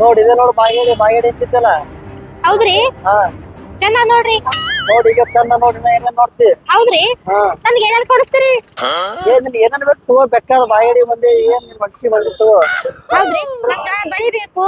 ನೋಡಿ ಇದೆ ನೋಡು ಬಾಗೇಡಿ ಬಾಗೇಡಿ ಅಂತಿದ್ದಲ್ಲ? ಹೌದ್ರಿ? ಹಾ. ಚಂದ ನೋಡ್ರಿ. ನೋಡಿ ಈಗ ಚಂದ ನೋಡಿ ನಾ ಏನೇನ್ ನೋಡ್ತಿ? ಹೌದ್ರಿ? ಹಾ. ನನ್ಗೆ ಏನೇನ್ ಕೊಡಿಸ್ತೀರಿ? ಏನ್ ನಿನ್ ಏನೇನ್ ಬೇಕು ಬೇಕಾದ ಬಾಗೇಡಿ ಬಂದಿ ಏನ್ ನಿನ್ ಮನ್ಸಿಗೆ ಬಂದಿತ್ತು ಹೌದ್ರಿ. ನಂಗ ಬಳಿ ಬೇಕು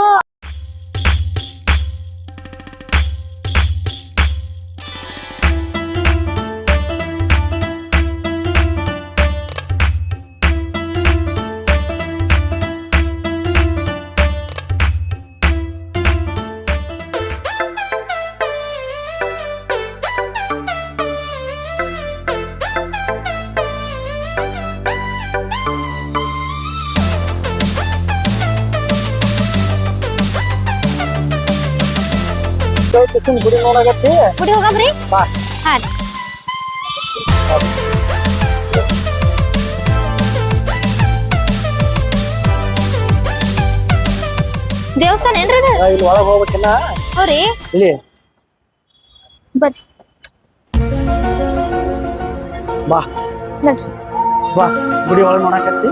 ಕಿಸಿನ್ ಗುಡಿ ನೋಡಾಕತ್ತಿ. ಗುಡಿ ಹೋಗಮ್ರಿ ಬಾ. ಹಾ ದೇವಸ್ಥಾನ ಏನ್ರಿ ಇದು ಇಲ್ಲಿ ಒಳಗ್ ಹೋಗ್ಬೇಕಿಲ್ಲ ಹೌರಿ ಇಲ್ಲಿ. ಬರ್ರಿ. ಬಾ. ನಡ್ರಿ. ಬಾ ಗುಡಿ ಒಳಗೆ ನೋಡಾಕತ್ತಿ.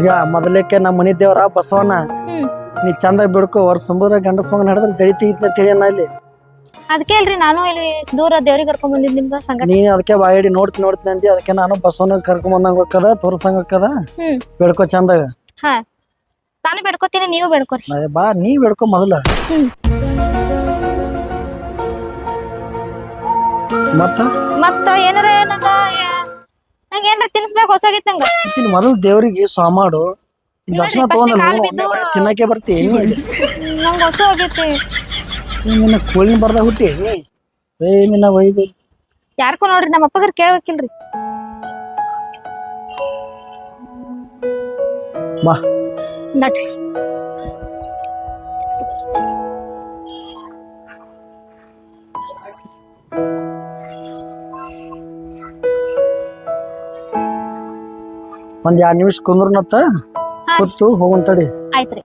ಈಗ ಮೊದಲಕ್ಕೆ ನಮ್ಮ ಮನಿ ದೇವ್ರ ಬಸವಣ್ಣ ನೀ ಚಂದ ಬಿಡ್ಕೊ ವರ್ಷ ಸಮುದ್ರ ಗಂಡಸ ಮಗನ ಹಿಡಿದ್ರೆ ಜಡಿತಿ ಅಂತ ಹೇಳಿ ಇಲ್ಲಿ. ಅದಕ್ಕೆ ಅಲ್ರಿ ನಾನು ಇಲ್ಲಿ ದೂರ ದೇವ್ರಿಗೆ ಕರ್ಕೊಂಡ್ ಬಂದಿದ್ ನಿಮ್ಗ ಸಂಗಟ ನೀನ್ ಅದಕ್ಕೆ ಬಾಯಿಡಿ ನೋಡ್ತೀನಿ ನೋಡ್ತೀನಿ ಅಂದಿ ಅದಕ್ಕೆ ನಾನು ಬಸವನ ಕರ್ಕೊಂಡ್ ಬಂದಂಗ ಹೋಗ್ಕದ ತೋರ್ಸಂಗ ಹ್ಮ್. ಬೆಳ್ಕೊ ಚಂದಾಗ. ಹಾ. ನಾನು ಬೇಡ್ಕೋತೀನಿ ನೀವು ಬೇಡ್ಕೋರಿ. ಬಾ ನೀ ಬೆಳ್ಕೊ ಮೊದಲ. ಹ್ಮ್. ಮತ್ತ? ಮತ್ತ ಏನಾರ ಏನದ ನಂಗ ಏನ್ರ ತಿನ್ಸ್ಬೇಕು ಹೊಸಾಗಿತ್ ನಂಗ. ಈಕಿನ್ ಮೊದಲು ದೇವ್ರಿಗೆ ಸ್ವಾಮಾಡು ಈ ಲಕ್ಷಣ first ತಗೊಂಡ್ ಕಾಲ್ ತಿನ್ನಕ್ಕೆ ಬರ್ತಿ ಎಣ್ಣಿ ನಂಗ ಹೊಸ ಆಗೈತಿ ನಿನ್ನ ಕೋಳಿನ ಬರ್ದ ಹುಟ್ಟಿ ಎಣ್ಣಿ. ಏ ನಿನ್ನ ಒಯ್ದು ಯಾರ್ಕೋ ನೋಡ್ರಿ ನಮ್ಮ ಅಪ್ಪಗಾರ ಕೇಳ್ಬೇಕಿಲ್ರಿ. ಬಾ. ನಡ್ರಿ. ಒಂದ್ ಎರಡ್ ನಿಮಿಷ ಕುಂದ್ರನತ್ತ ಕುತ್ತು ಕೂತು ತಡಿ. ಆಯ್ತ್ರಿ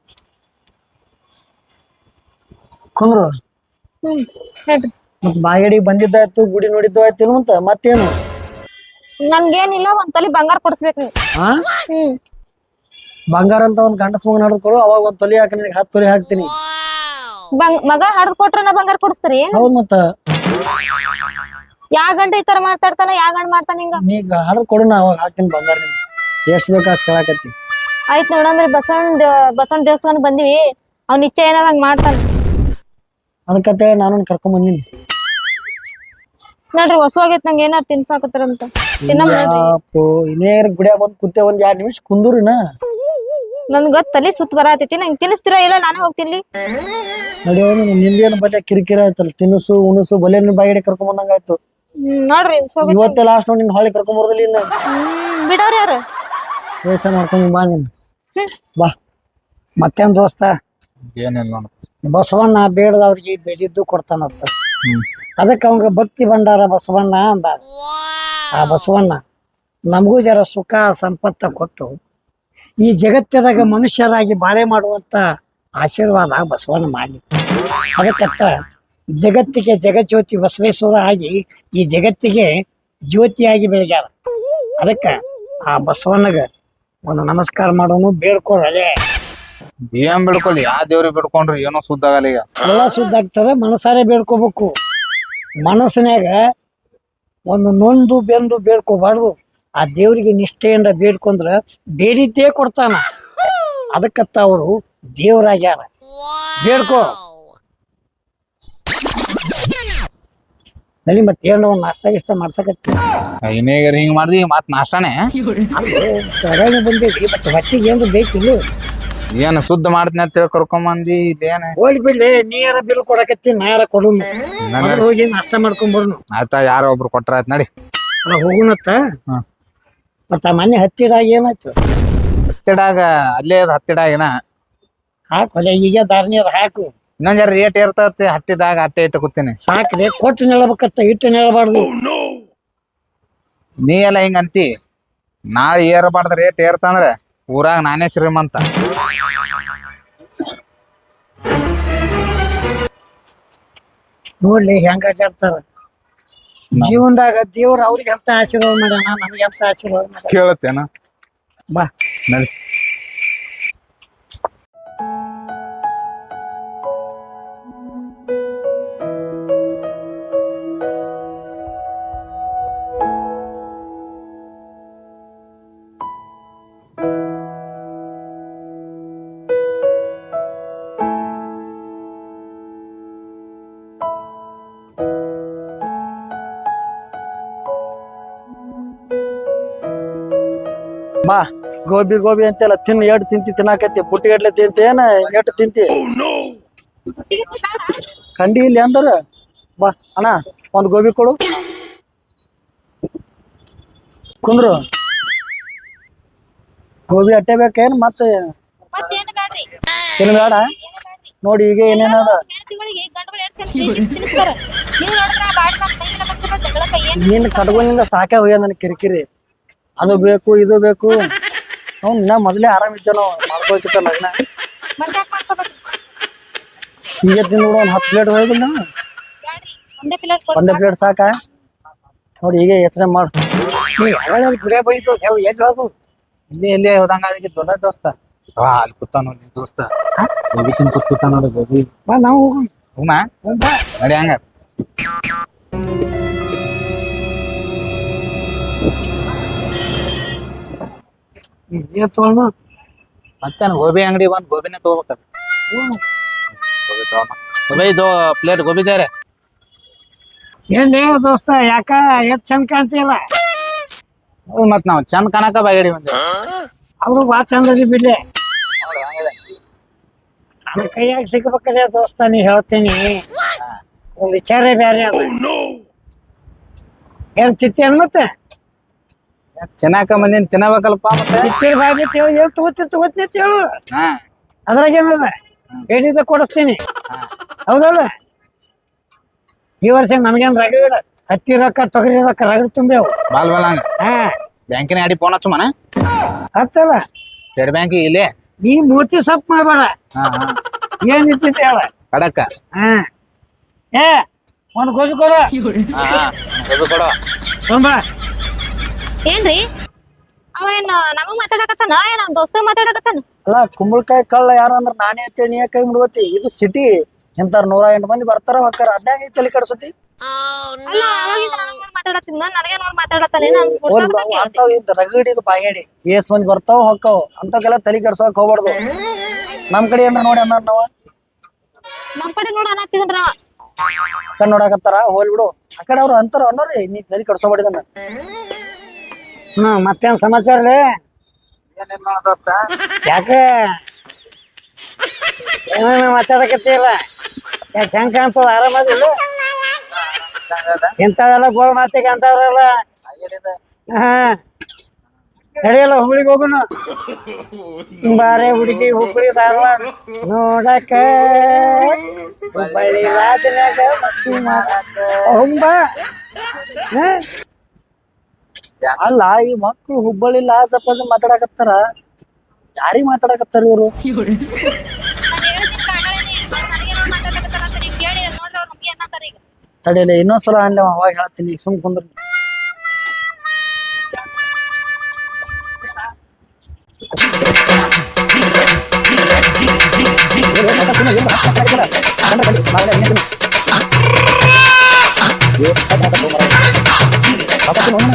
ಕುಂದ್ರು. ಹ್ಮ್ ಹೇಳ್ರಿ. ಮತ್ ಬಂದಿದ್ದಾಯ್ತು ಗುಡಿ ನೋಡಿದ್ದು ಆಯ್ತು ಮತ್ತ ಮತ್ತೇನು? ನನ್ಗೇನಿಲ್ಲ ಒಂದ್ ತಲೆ ಬಂಗಾರ ಕೊಡ್ಸ್ಬೇಕು ನೀವು. ಹಾ ಹ್ಮ್. ಬಂಗಾರ ಅಂತ ಒಂದ್ ಗಂಡಸ ಮಗನ ಹಿಡಿದು ಕೊಡು ಅವಾಗ ಒಂದ್ ತೊಲಿ ಹಾಕಿ ನಿನಗೆ ಹತ್ತು ತೊಲಿ ಹಾಕ್ತೀನಿ. ಬಂಗ್ ಮಗ ಹಡ್ದ್ ಕೊಟ್ರ ನಾ ಬಂಗಾರ ಕೊಡಿಸ್ತೀರಿ ಹೌದ್ ಮತ್ತ. ಯಾ ಗಂಡ ಈ ತರ ಮಾತಾಡ್ತಾನ ಯಾ ಗಂಡ ಮಾಡ್ತಾನ ಹಿಂಗ? ನೀಗ ಹಡದ್ ಕೊಡು ನಾ ಅವಾಗ ಹಾಕ್ತೀನಿ ಬಂಗಾರ ನಿನಗೆ ಎಷ್ಟ್ ಬೇಕು ಅಷ್ಟ್ ಕೇಳಾಕತ್ತಿ ಆಯ್ತ್ ನೋಡಮ್ರಿ ಬಸವಣ್ಣ ಬಸವಣ್ಣ ದೇವಸ್ಥಾನ ಬಂದಿವಿ. ಅವ್ನ ಇಚ್ಛೆ ಏನಾರ ಹಂಗ ಮಾಡ್ತಾನ. ಅದಕ್ಕಂತೇಳಿ ನಾನು ಕರ್ಕೊಂಡ್ ಬಂದಿನಿ. ನೋಡ್ರಿ ಹೊಸ ಆಗೈತ್ ನಂಗೆ ಏನಾರ ತಿನ್ಸಾಕತ್ತಾರಂತ. ತಿನ್ನಮ್ ನೋಡ್ರಿ ಅಪ್ಪೋ ಇನ್ನೇ ಗುಡಿಯಾಗ ಬಂದ್ ಕುತ್ತೆ ಒಂದ್ ಎರಡ್ ನಿಮಿಷ ಕುಂದೂರಿನ. ನನ್ ಗೊತ್ತ ತಲೆ ಸುತ್ತ ಬರತೈತಿ ನಂಗೆ ತಿನ್ನಿಸ್ತಿರೋ ಇಲ್ಲ ನಾನೇ ಹೋಗ್ತೀನಿ ನಡೆಯೋ ನಿಂದೇನು ಬಲೆ ಕಿರಿಕಿರಿ ಆಯ್ತಲ್ಲ ತಿನ್ನಿಸು ಉಣಸು ಬಲ್ಲೆ ಬಾಯಿಡೆ ಕರ್ಕೊಂಡ್ ಬಂದಂಗಾಯ್ತು. ನೋಡ್ರಿ ಇವತ್ತೆ ಲಾಸ್ಟ್ ನೋಡಿ ನಿನ್ ಹೊಳ್ಳಿ ಕರ್ಕೊಂಡ್ ಬರೋದಿಲ್ಲ ಇನ್ನ. ಬಿಡೋರಿ ಯಾರು? ವೇಷ ಮಾಡ್ಕೊಂಡು ಬಾ ನೀನು. ಬಾ. ಮತ್ತೇನ್ ದೋಸ್ತ? ಏನಿಲ್ಲ ಬಸವಣ್ಣ ಬೇಡದವ್ರಿಗೆ ಬೇಡಿದ್ದು ಕೊಡ್ತಾನಂತ ಅದಕ್ಕೆ ಅವಂಗ ಭಕ್ತಿ ಭಂಡಾರ ಬಸವಣ್ಣ ಅಂದ. ಆ ಬಸವಣ್ಣ ನಮಗೂ ಜರ ಸುಖ ಸಂಪತ್ತ ಕೊಟ್ಟು ಈ ಜಗತ್ತದಾಗ ಮನುಷ್ಯರಾಗಿ ಬಾಳೆ ಮಾಡುವಂತ ಆಶೀರ್ವಾದ ಬಸವಣ್ಣ ಮಾಡಿ ಅದಕ್ಕತ್ತ ಜಗತ್ತಿಗೆ ಜಗಜ್ಯೋತಿ ಬಸವೇಶ್ವರ ಆಗಿ ಈ ಜಗತ್ತಿಗೆ ಜ್ಯೋತಿಯಾಗಿ ಬೆಳಗ್ಯಾರ. ಅದಕ್ಕೆ ಆ ಬಸವಣ್ಣಗ ಒಂದು ನಮಸ್ಕಾರ ಮಾಡೋನು ಬೇಡ್ಕೊರಲೆ ಏನ್ ಬಿಡ್ಕೊಳ್ಳಿ ಯಾವ ದೇವ್ರಿಗೆ ಬಿಡ್ಕೊಂಡ್ರಿ ಏನೋ ಶುದ್ಧ ಆಗಲ್ಲ ಈಗ. ಎಲ್ಲ ಸುದ್ದ ಆಗ್ತದೆ ಮನಸಾರೆ ಬೇಡ್ಕೋಬೇಕು. ಮನಸ್ಸಿನಾಗ ಒಂದು ನೊಂದು ಬೆಂದು ಬೇಡ್ಕೋಬಾರ್ದು. ಆ ದೇವರಿಗೆ ನಿಷ್ಠೆಯಿಂದ ಬೇಡ್ಕೊಂಡ್ರೆ ಬೇಡಿದ್ದೇ ಕೊಡ್ತಾನ. ಅದಕ್ಕತ್ತ ಅವರು ದೇವರಾಗ್ಯಾರ. ಬೇಡ್ಕೋ. ನಡಿ ಮತ್ತೆ ಏನೋ ಒಂದು ನಾಷ್ಟ ಇಷ್ಟ ಮಾಡ್ಸಕತ್ತಿ? ಇನ್ನೇಗ ಹಿಂಗ್ ಮಾಡ್ದಿ ಮತ್ ನಾಷ್ಟಾನೆ? ಹೊರಗೆ ಬಂದೈತಿ ಬಟ್ ಹೊಟ್ಟಿಗೆ ಏನು ಬೇಕಿಲ್ಲ. ಏನ್ ಶುದ್ಧ ಮಾಡ್ತೀನಿ ಅಂತ ಹೇಳಿ ಕರ್ಕೊಂಬಂದಿ ಇದೇನ ಹೋಗಿ ಬಿಡ್ಲಿ ನೀರ ಬಿಲ್ ಕೊಡಕತ್ತಿ ನಾರ ಕೊಡು ಹೋಗಿ ನಾಷ್ಟ ಮಾಡ್ಕೊಂಡ್ಬರ್ನು ಆಯ್ತಾ ಯಾರೋ ಒಬ್ರು ಕೊಟ್ರ ಆಯ್ತು ನಡಿ. ಹೋಗುಣತ್ತ. ಮತ್ತ ಮನೆ ಹತ್ತಿಡಾಗ ಏನಾಯ್ತು? ಹತ್ತಿಡಾಗ ಅಲ್ಲೇ ಅದ ಹತ್ತಿಡಾಗ ಏನ ಹಾಕು ಈಗ ದಾರ್ನೀರ್ ಹಾಕು. ಇನ್ನೊಂದ್ ಜರ ರೇಟ್ ಇರ್ತತಿ ಹಟ್ಟಿದಾಗ ಅಟ್ಟೆ ಇಟ್ಟು ಕೂತೀನಿ. ಸಾಕ್ರಿ ಕೊಟ್ಟು ನಿಲ್ಬೇಕತ್ತ ಇಟ್ಟು ನಿಲ್ಬಾರ್ದು ನೀ ಎಲ್ಲ ಹಿಂಗ ಅಂತಿ? ನಾ ಏರಬಾರ್ದ ರೇಟ್ ಏರ್ತಂದ್ರ ಊರಾಗ ನಾನೇ ಶ್ರೀಮಂತ. ನೋಡ್ಲಿ ಹೆಂಗ ಆಟಾಡ್ತಾರ. ಜೀವನದಾಗ ದೇವ್ರ ಅವ್ರಿಗೆ ಎಂತ ಆಶೀರ್ವಾದ ಮಾಡ್ಯಾನ ನಮ್ಗೆ ಎಂತ ಆಶೀರ್ವಾದ ಮಾಡ್ಯಾನ. ಕೇಳತ್ತೇನ? ಬಾ. ನಡಿ ಬಾ ಗೋಬಿ ಗೋಬಿ ಅಂತೆಲ್ಲ ತಿನ್ ಎಟ್ ತಿಂತಿ ತಿನ್ನಾಕತ್ತಿ ಬುಟ್ಟಿಗಟ್ಲೆ ತಿಂತಿ ಏನ ಎಟ್ ತಿಂತಿ. ಕಂಡಿ ಇಲ್ಲಿ ಅಂದ್ರ. ಬಾ ಅಣ್ಣ ಒಂದ್ ಗೋಬಿ ಕೊಡು. ಕುಂದ್ರು. ಗೋಬಿ ಅಟ್ಟೆ ಬೇಕೇನ್ ಮತ್ತೆ? ಏನು ಬೇಡ? ನೋಡಿ ಈಗ ಏನೇನದ ನಿನ್ನ ಕಟ್ಕೊಂಡಿಂದ ಸಾಕೆ ಹೋಗ್ಯ ನನ್ ಕಿರಿಕಿರಿ? ಅದು ಬೇಕು ಇದು ಬೇಕು. ಅವ್ನು ಇನ್ನ ಮೊದಲೇ ಆರಾಮಿದ್ದೆ ನಾವು ಮಾಡ್ಕೋಕಿತ್ತ ಲಗ್ನ. ಮತ್ತೆ ಯಾಕೆ ಮಾಡ್ಕೋಬೇಕು? ಈಗ ತಿಂದು ಒಂದ್ ಹತ್ತು ಪ್ಲೇಟ್ ಹೋಗಿಲ್ಲ ಬ್ಯಾಡ್ರಿ ಒಂದೇ ಪಿಲ್ಲರ್ ಒಂದೇ ಪ್ಲೇಟ್ ಸಾಕ? ನೋಡಿ ಈಗ ಯೋಚನೆ ಮಾಡು. ನೀ ಗುಡಿಯ ಬೈತು ಯಾವ ಎಲ್ಲಿ ಹೋಗು? ಇಲ್ಲಿ ಇಲ್ಲಿ ಹೋದಂಗ ದೊಡ್ಡ ದೋಸ್ತ. ವಾ ಅಲ್ಲಿ ಕೂತ ನೋಡಿ ದೋಸ್ತ. ಗೋಬಿ ತಿನ್ ಕೂತ್ ಕೂತ ನೋಡಿ ಗೋಬಿ ಬಾ ನಾವು ಹೋಗು ಹೂನಾ ಹೋಗ್ ನಡಿ ಹಂಗ ಏನ್ ಮತ್ತೇನ್ ಗೋಬಿ ಅಂಗಡಿ ಬಂದ್ ಗೋಬಿನೇ ತಗೋಬೇಕದ. ಗೋಬಿ ಗೋಬಿ ಪ್ಲೇಟ್ ಗೋಬಿ ದೇರೆ ಏನ್ ದೋಸ್ತ ಯಾಕ ಎಷ್ಟ್ ಚಂದ ಕಾಣ್ತೀಯಲ್ಲ? ಹೌದ್ ಮತ್ ನಾವ್ ಚಂದ ಕಾಣಕ ಬಾಗಡಿ ಬಂದೆ. ಅವ್ರು ಬಾ ಚಂದ ಅದಿ ಬಿಡ್ಲೆ. ನನ್ನ ಕೈಯಾಗ ಸಿಗ್ಬೇಕದೆ ದೋಸ್ತ ನೀ ಹೇಳ್ತೀನಿ. ವಿಚಾರ ಬೇರೆ ಅದ. ಏನ್ ಚಿತ್ತೇನ್ ಮತ್ತೆ? ಚೆನ್ನಾಕ ಮಂದಿನ ತಿನ್ನಬೇಕಲ್ಪ ಮತ್ತೆ? ಚಿತ್ತಿರ ಬಾಯ್ ಬಿಟ್ಟು ಹೇಳು ಏನ್ ಅಂತ ಹೇಳು. ಹಾ. ಅದ್ರಾಗ ಏನದ ಹೇಳಿದ ಕೊಡಿಸ್ತೀನಿ. ಹೌದಲ್ಲ? ಈ ವರ್ಷ ನಮ್ಗೇನ್ ರಗಡ ಹತ್ತಿ ರೊಕ್ಕ ತೊಗರಿ ರೊಕ್ಕ ರಗಡ್ ತುಂಬೇವು ಬಾಲ್ ಬಾಲ್ ಹಂಗ. ಹಾ. ಬ್ಯಾಂಕಿನ ಅಡಿ ಫೋನ್ ಹಚ್ಚು ಮನ ಹತ್ತಲ್ಲ ಸ್ಟೇಟ್ ಬ್ಯಾಂಕ್ ಇಲ್ಲೇ? ನೀ ಮೂರ್ತಿ ಸಪ್ ಮಾಡ್ಬಾರ ಹಾ ಹಾ. ಏನ್ ಇರ್ತಿತ್ತು ಹೇಳ. ಕಡಕ್ಕ? ಹಾ. ಏ ಒಂದ್ ಗೋಜು ಕೊಡು. ಹಾ ಕೊಡು. ತುಂಬ. ಏನ್ರಿ? ಅವ ಏನ್ ನಮಗ್ ಮಾತಾಡಕತ್ತಾನ? ಏನ್ ನಮ್ ದೋಸ್ತ ಮಾತಾಡಕತ್ತಾನ? ಅಲ್ಲ ಕುಂಬಳಕಾಯಿ ಕಳ್ಳ ಯಾರು ಅಂದ್ರ ನಾನೇ ಅಂತೇಳಿ ನೀ ಕೈ ಮುಡುಗತಿ ಇದು ಸಿಟಿ ಇಂತಾರ ನೂರ ಎಂಟು ಮಂದಿ ಬರ್ತಾರ ಹೊಕ್ಕಾರ. ಅದ್ನಾಗ ತಲೆ ಕಡ್ಸತಿ? ಅಲ್ಲ ಅವಾಗಿಂದ ನನಗ್ ನೋಡ್ ಮಾತಾಡತ್ತಿದ್ದ ನನಗೆ ನೋಡ್ ಮಾತಾಡತ್ತಾನೆ. ಹೋಲ್ ಅಂತಾವ್ ಇದ್ ರಗಡ್ ಇದು ಬಾಗೇಡಿ ಏಸ್ ಮಂದಿ ಬರ್ತಾವ ಹೊಕ್ಕಾವ. ಅಂತಕ್ಕೆಲ್ಲ ತಲೆ ಕೆಡ್ಸೋಕ್ ಹೋಗ್ಬಾರ್ದು. ನಮ್ ಕಡೆ ಏನಾರ ನೋಡಿ ಅನ್ನ ನಾವ ನಮ್ ಕಡೆ ನೋಡ ಅನ್ನತ್ತಿದ್ರ ಕಣ್ ನೋಡಕತ್ತಾರ ಹೋಲ್ ಬಿಡು. ಆ ಕಡೆ ಅವ್ರು ಅಂತಾರ ಅನ್ನೋರಿ ನೀ ತಲೆ ಕೆಡ್ಸೋಬಾರ್ದನ್ನ ಹ್ಮ್ ಮತ್ತೇನ್ ಸಮಾಚಾರ ಏನೇನ್ ಮಾಡ ದೋಸ್ತ? ಯಾಕೆ? ಏನೇನು ಮಾತಾಡಕತ್ತೀರ ಯಾಕೆ ಹೆಂಗ್ ಕಾಣ್ತದ? ಆರಾಮದಿಲ್ಲ ಇಂಥವೆಲ್ಲ ಗೋಳ್ ಮಾತಿಗೆ ಅಂತವ್ರಲ್ಲ ಹಾ. ನಡೆಯಲ್ಲ ಹುಬ್ಳಿಗೆ ಹೋಗುನು? ಬಾರೆ ಹುಡುಗಿ ಹುಬ್ಳಿ ಧಾರವಾಡ ನೋಡಕ. ಹುಬ್ಬಳ್ಳಿ ರಾಜನಾಗ ಮಸ್ತಿ ಮಾಡಾಕ? ಅಲ್ಲ ಈ ಮಕ್ಳು ಹುಬ್ಬಳ್ಳಿ ಸಪೋಸ್ ಮಾತಾಡಕತ್ತಾರ ಯಾರಿಗ್ ಮಾತಾಡಕತ್ತಾರ ಇವರು ನಾನು ಹೇಳಿದ್ದೀನಿ ನನಗೆ ಅವಾಗ ಮಾತಾಡಕತ್ತಾರ ಅಂತ ನೀವು ಕೇಳಿ ನೋಡ್ರಿ ಕುಂದ್ರ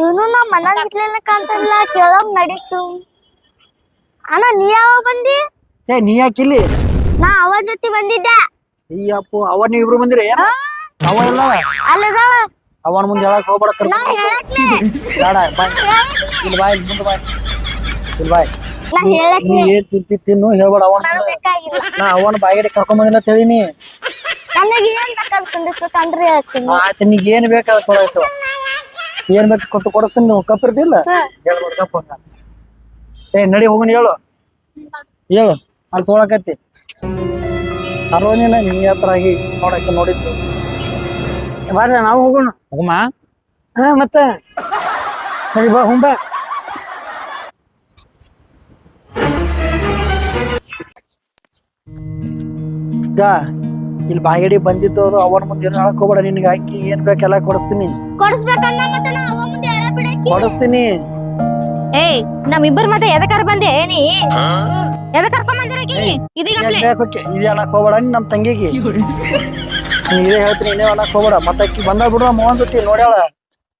ಇವನು ನಮ್ಮ ಮನ್ಯಾಗ ಇಟ್ಲೆಲ್ಲ ಕಾಣ್ತಾನಿಲ್ಲ ಕೇಳೋಗ್ ನಡೀತು. ಅಣ್ಣ ನೀ ಯಾವಾಗ ಬಂದಿ? ಏ ನೀ ಯಾಕಿಲ್ಲಿ ನಾ ಅವನ ಜೊತೆ ಬಂದಿದ್ದೆ. ಅಯ್ಯಪ್ಪು ಅವ ನೀವ್ ಇಬ್ರು ಬಂದಿರಿ? ಏನ? ಅವ? ಇಲ್ಲ ಅಲ್ಲದಾವ ಅವನ ಮುಂದೆ ಹೇಳಕ್ ಹೋಗ್ಬೇಡ ನಾ ಕರ್ಕೊಂಡು ಬೇಡ ಬಾಯ್ ಇಲ್ಲಿ ಬಾಯ್ ಇಲ್ಲಿ ಮುಂದೆ ಬಾಯ್ ಇಲ್ಲಿ ಬಾಯ್ ನಾ ಹೇಳಕ್ ನೀ ಏನ್ ತಿಂತಿ ತಿನ್ನು ಹೇಳ್ಬೇಡ ಅವನ್ ನನಗ್ ಬೇಕಾಗಿಲ್ಲ. ನಾ ಅವನ ಬಾಯಿಗೆ ಕರ್ಕೊಂಡ್ ಬಂದಿಲ್ಲ ತಿಳಿನಿ ನನಗೆ ಏನ್ ಬೇಕಾದ್ ಕುಂದಿಸ್ಬೇಕಂದ್ರೆ ಹೇಳ್ತೀನಿ. ಆಯ್ತು ನೀಗ್ ಏನ್ ಬೇಕಾದ ಕೊಡಾಯ್ತು. ಏನ್ ಬೇಕು ಕೊಟ್ಟು ಕೊಡಿಸ್ತೀನಿ ನೀವು ಕಪ್ ಇರ್ತಿಲ್ಲ ಹೇಳ್ಬೇಡ ಕಪ್ಪ ಏ ನಡಿ ಹೋಗುನ್ ಹೇಳು. ಹೇಳು ಅಲ್ಲಿ ತೊಗೊಳಕತ್ತಿ ಅರ್ವನಿನ ನೀ ಹತ್ರ ಆಗಿ ನೋಡಕ್ಕೆ ನೋಡಿದ್ದು. ಬರ್ರಿ ನಾವು ಹೋಗೋಣ. ಹೋಗಮ್ಮ ಹಾ ಮತ್ತೆ. ಸರಿ ಬಾ ಹುಂಬ ಈಗ ಇಲ್ಲಿ ಬಾಯಿಡಿ ಬಂದಿದ್ದವರು ಅವನ ಮುಂದೆ ಏನು ಹೇಳ್ಕೋಬೇಡ ಹೋಗ್ಬೇಡ ನಿನ್ಗೆ ಅಂಗಿ ಏನ್ ಬೇಕೆಲ್ಲ ಕೊಡಿಸ್ತೀನಿ. ಕೊಡಿಸ್ಬೇಕನ್ನ ಮತ್ತೆ ನಾ ಅವ ಮುಂದೆ ಹೇಳ ಬಿಡಕ್ಕೆ? ಕೊಡಿಸ್ತೀನಿ. ಏಯ್ ನಮ್ಮಿಬ್ಬರ ಮತ್ತೆ ಎದಕ್ಕಾರ ಬಂದೆ ನೀ? ಎದಕ್ ಕರ್ಕೊಂಡ್ ಬಂದಿರಕಿ ಇದೀಗ ಏನ್ ಬೇಕು ಇದೇ ಅನ್ನಕ್ ಹೋಗ್ಬೇಡ ನೀನ್ ನಮ್ ತಂಗಿಗೆ. ನೀ ಇದೇ ಹೇಳ್ತೀನಿ ಇನ್ನೇ ಅನ್ನಕ್ ಹೋಗ್ಬೇಡ. ಮತ್ತೆ ಅಕ್ಕಿ ಬಂದ ಬಿಡು ನಮ್ಮ ಸತಿ ನೋಡ್ಯಾಳ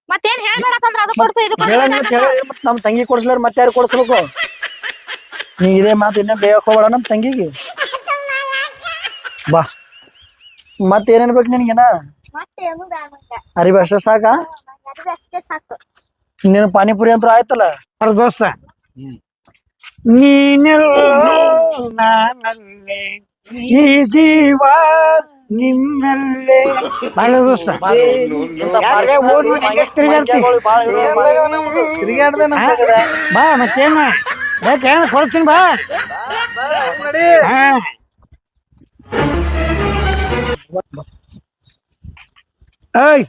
ಮತ್ತೇನ್ ಹೇಳ್ಬೇಡಕಂದ್ರ ಅದು ಕೊಡ್ಸು ಇದು ಹೇಳಂಗ ಹೇಳಿ ನಮ್ ತಂಗಿ ಕೊಡ್ಸ್ಲಾರ ಮತ್ತೆ ಯಾರು ಕೊಡ್ಸ್ಬೇಕು? ನೀ ಇದೇ ಮಾತು ಇನ್ನೇ ಬೇಯಕ್ ಹೋಗ್ಬೇಡ ನಮ್ ತಂಗಿಗೆ. ಬಾ. ಮತ್ತೆ ಏನೇನ್ ಬೇಕು ನಿನಗೇನ. ಅರಿವಿ ಅಷ್ಟ ಸಾಕ? ಅಷ್ಟೇ ಸಾಕು. ನಿನ್ ಪಾನಿಪುರಿ ಅಂತ ಆಯ್ತಲ್ಲ? ಅವ್ರ ದೋಸ್ತ. ನೀನೆಲ್ಲೋ ನಾನಲ್ಲೇ. ಈ ಜೀವ ನಿಮ್ಮಲ್ಲೇ. ಬಾಳ ದೋಸ್ತ. ಹೆಂಗೆ ತಿರ್ಗಾಡ್ತಿ? ತಿರುಗಾಡ್ದೆ ಬಾ ಮತ್ತೇನ? ಬೇಕೇನ ಕೊಡ್ತೀನಿ ಬಾ. ಹಾ ಏಯ್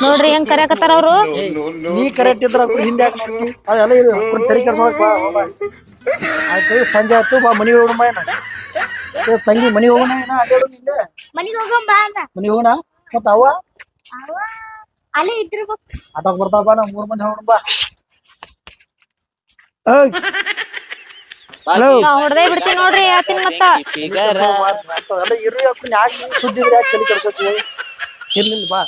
ನೋಡ್ರಿ ಹೆಂಗ್ ಕರೆಯಕತ್ತಾರ ಅವ್ರು? ನೀ ಕರೆಕ್ಟ್ ಇದ್ರ ಅದ್ರ ಹಿಂದೆ ಯಾಕೆ ನೋಡ್ತಿ ಅದೆಲ್ಲ ಇರು ತರಿ ತಲೆ ಕೆಡ್ಸೋಳಕ್ ಬಾ ಬಾ. ಆಯ್ತು ಸಂಜೆ ಆಯ್ತು ಬಾ ಮನಿ ಹೋಗೋಣ ಬಾ ಏನ ಏ, ತಂಗಿ ಮನೆಗೆ ಹೋಗೋಣ ಏನ ಅಡ್ಡಾಡು ನಿಂದೆ ಮನಿಗ್ ಹೋಗೋಣ ಬಾ ಅಣ್ಣ. ಮನೆಗೆ ಹೋಗೋಣ? ಮತ್ತ ಅವ್ವ? ಅವ ಅಲ್ಲೇ ಇದ್ದಿರ್ಬೇಕು ಆಟೋಕ್ ಬರ್ತಾವ ಬಾ ನಾವು ಮೂರ್ ಮಂದಿ ಹೋಗೋಣ ಬಾ. ಏಯ್. ನಾ ಹೊಡ್ದೇ ಬಿಡ್ತೀನಿ ನೋಡ್ರಿ ಹೇಳ್ತೀನಿ ಮತ್ತ. ಎಲ್ಲ ಇರು ಯಾಕೆ ಯಾಕೆ ಸುದ್ದಿದ್ರೆ ಯಾಕೆ ತಲೆ ಕೆಡ್ಸೋತಿ ಇರ್ಲಿಲ್ಲ ಬಾ.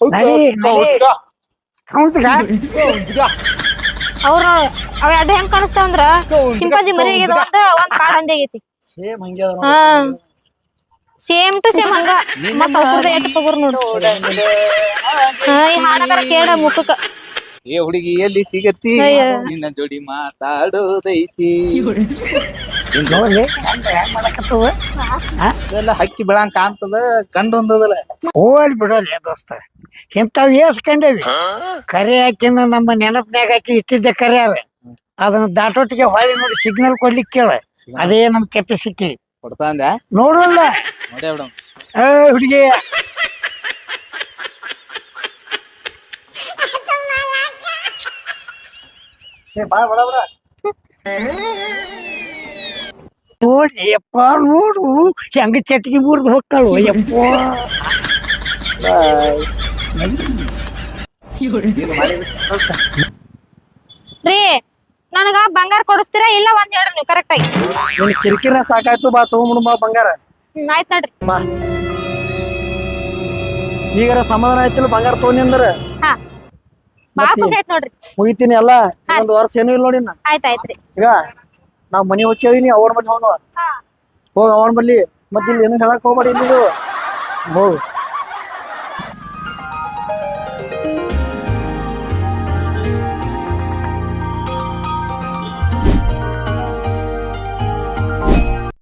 ನಡಿ ನಡಿ. ಕೌನ್ಸ್ಗ ಅವ್ರ ಅವ ಅಡ್ಡ ಹೆಂಗ್ ಕಾಣಿಸ್ತಾವ ಅಂದ್ರ? ಚಿಂಪಾಂಜಿ ಮರಿ ಆಗ್ಯದ ಒಂದ್ ಒಂದ್ ಕಾಡ್ ಹಂದಿ ಆಗೈತಿ. ಸೇಮ್ ಹಂಗೆ ಹಾ. ಸೇಮ್ ಟು ಸೇಮ್ ಹಂಗ. ಮತ್ತ ಅವ್ರದ ಎಟ್ ತಗೋರ್ ನೋಡು. ಹಾ ಈ ಬರ ಕೇಳ ಮುಖಕ್ಕ. ಏ ಹುಡುಗಿ ಎಲ್ಲಿ ಸಿಗತ್ತಿ? ನಿನ್ನ ಜೋಡಿ ಮಾತಾಡೋದೈತಿ. ನೋಡ್ಲಿ ಹೆಂಗ ಮಾಡಕತ್ತವ? ಅದೆಲ್ಲ ಹಕ್ಕಿ ಬೆಳಂಗ್ ಕಾಣ್ತದ ಕಂಡು ಒಂದದಲ್ಲ ಹೋಲ್ ಬಿಡೋಲ್ಲ ದೋಸ್ತ. ಇಂಥವ್ ಏಸ್ಕೊಂಡೇವಿ ಕರೆ ಹಾಕಿನ ನಮ್ಮ ನೆನಪನ್ಯಾಗ ಹಾಕಿ ಇಟ್ಟಿದ್ದೆ ಕರೆ ಅವ. ಅದನ್ನ ದಾಟೋಟಿಗೆ ಹೊಳಿ ನೋಡಿ ಸಿಗ್ನಲ್ ಕೊಡ್ಲಿಕ್ಕೆ ಕೇಳ. ಅದೇ ನಮ್ ಕೆಪಾಸಿಟಿ ಕೊಡ್ತಾ ನೋಡಲ್ಲ ನೋಡೇ ಬಿಡು. ಏ ಹುಡುಗಿ. ನೋಡಿ ಯಪ್ಪ ನೋಡು. ಹೆಂಗ ಚಟ್ಗಿ ಮುರಿದು ಹೋಗ್ತಾಳು ಯಪ್ಪ. ರೀ ನನಗ ಬಂಗಾರ ಕೊಡಿಸ್ತೀರಾ ಇಲ್ಲ ಒಂದ್ ಹೇಳ್ರಿ ನೀವು ಕರೆಕ್ಟ್ ಆಗಿ. ನಿನ್ ಕಿರಿಕಿರಿನ ಸಾಕಾಯ್ತು ಬಾ ತಗೊಂಬಿಡು ಬಾ ಬಂಗಾರ. ಹ್ಮ್, ಆಯ್ತ್ ನೋಡ್ರಿ. ಬಾ. ಈಗಾರ ಸಮಾಧಾನ ಆಯ್ತಿಲ್ಲ ಬಂಗಾರ ತಗೊಂಡಿಂದ್ರ ಹಾ. ಬಾಳ ಖುಷಿ ಆಯ್ತ್ ನೋಡ್ರಿ. ಮುಗಿತೀನಿ ಎಲ್ಲ ಒಂದ್ ವರ್ಷ ಏನೂ ಇಲ್ಲ ನೋಡಿ. ಆಯ್ತ್ ಆಯ್ತ್ರಿ ಈಗ ನಾವ್ ಮನಿ ಹೋಗ್ತೇವಿ ನೀ ಅವ್ರ ಮನೆ ಹೋಗ ಹೋಗ ಅವನ ಬಲ್ಲಿ. ಮತ್ತೆ ಇಲ್ಲಿ ಏನು ಹೇಳಕ್ ಹೋಗ್ಬೇಡಿ ಇಲ್ಲಿ ಹೋಗು.